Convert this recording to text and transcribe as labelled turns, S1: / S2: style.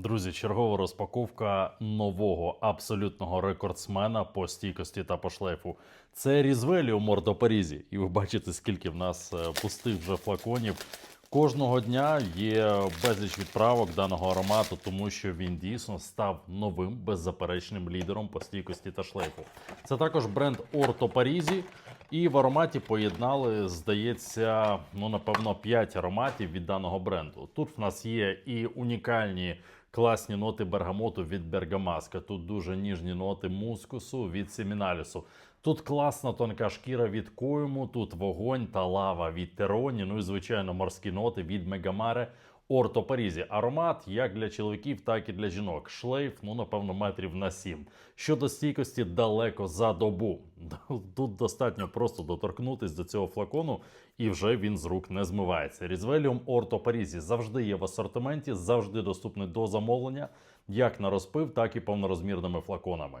S1: Друзі, чергова розпаковка нового абсолютного рекордсмена по стійкості та по шлейфу. Це Різвелі у Мордопорізі. І ви бачите, скільки в нас е, пустих вже флаконів. Кожного дня є безліч відправок даного аромату, тому що він дійсно став новим беззаперечним лідером по стійкості та шлейфу. Це також бренд Орто Парізі. І в ароматі поєднали, здається, ну напевно, 5 ароматів від даного бренду. Тут в нас є і унікальні класні ноти бергамоту від Бергамаска. Тут дуже ніжні ноти мускусу від Семіналісу. Тут класна тонка шкіра від Койму, тут вогонь та лава від Тероні. Ну і звичайно морські ноти від Мегамаре. Орто Парізі. Аромат як для чоловіків, так і для жінок. Шлейф, ну напевно, метрів на 7. Щодо стійкості, далеко за добу. Тут достатньо просто доторкнутись до цього флакону, і вже він з рук не змивається. Різвеліум Орто Парізі завжди є в асортименті, завжди доступний до замовлення, як на розпив, так і повнорозмірними флаконами.